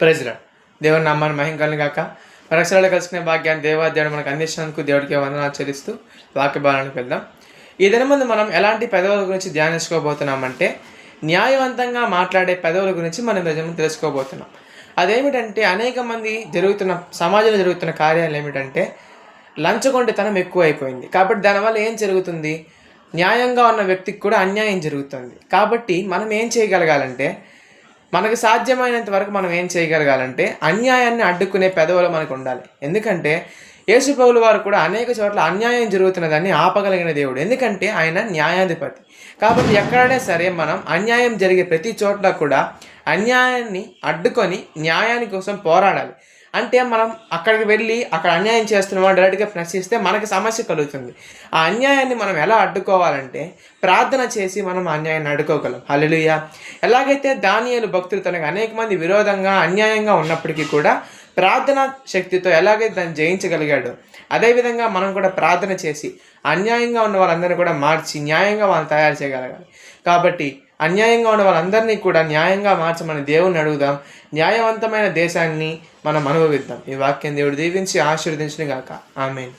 ప్రజల దేవుని నామాన్ని మహింకలను కాక పరక్షరాలు కలుసుకునే భాగ్యాన్ని దేవాదేవుడు మనకు అందించినందుకు దేవుడికి వందనాలు చెల్లిస్తూ వాక్య వెళ్దాం. ఈ దినమందు మనం ఎలాంటి పెదవుల గురించి ధ్యానించుకోబోతున్నామంటే న్యాయవంతంగా మాట్లాడే పెదవుల గురించి మనం నిజం తెలుసుకోబోతున్నాం. అదేమిటంటే అనేక మంది జరుగుతున్న సమాజంలో జరుగుతున్న కార్యాలు ఏమిటంటే లంచగొండితనం ఎక్కువైపోయింది. కాబట్టి దానివల్ల ఏం జరుగుతుంది? న్యాయంగా ఉన్న వ్యక్తికి కూడా అన్యాయం జరుగుతుంది. కాబట్టి మనం ఏం చేయగలగాలంటే మనకు సాధ్యమైనంత వరకు మనం ఏం చేయగలగాలంటే అన్యాయాన్ని అడ్డుకునే పెదవులు మనకు ఉండాలి. ఎందుకంటే యేసుపౌలు వారు కూడా అనేక చోట్ల అన్యాయం జరుగుతున్నదాన్ని ఆపగలిగిన దేవుడు. ఎందుకంటే ఆయన న్యాయాధిపతి. కాబట్టి ఎక్కడైనా సరే మనం అన్యాయం జరిగే ప్రతి చోట్ల కూడా అన్యాయాన్ని అడ్డుకొని న్యాయాని కోసం పోరాడాలి. అంటే మనం అక్కడికి వెళ్ళి అక్కడ అన్యాయం చేస్తున్నామో డైరెక్ట్గా ప్రశ్నిస్తే మనకి సమస్య కలుగుతుంది. ఆ అన్యాయాన్ని మనం ఎలా అడ్డుకోవాలంటే ప్రార్థన చేసి మనం అన్యాయాన్ని అడ్డుకోగలం. హలలుయ ఎలాగైతే దానియలు భక్తులు తనకు అనేక మంది విరోధంగా అన్యాయంగా ఉన్నప్పటికీ కూడా ప్రార్థన శక్తితో ఎలాగైతే దాన్ని జయించగలిగాడు. అదేవిధంగా మనం కూడా ప్రార్థన చేసి అన్యాయంగా ఉన్న వాళ్ళందరినీ కూడా మార్చి న్యాయంగా వాళ్ళని తయారు చేయగలగాలి. కాబట్టి అన్యాయంగా ఉన్న వాళ్ళందరినీ కూడా న్యాయంగా మార్చమని దేవుణ్ణి అడుగుదాం. న్యాయవంతమైన దేశాన్ని మనం అనుభవిద్దాం. ఈ వాక్యం దేవుడు దీవించి ఆశీర్వదించిన గాక ఆమెన్.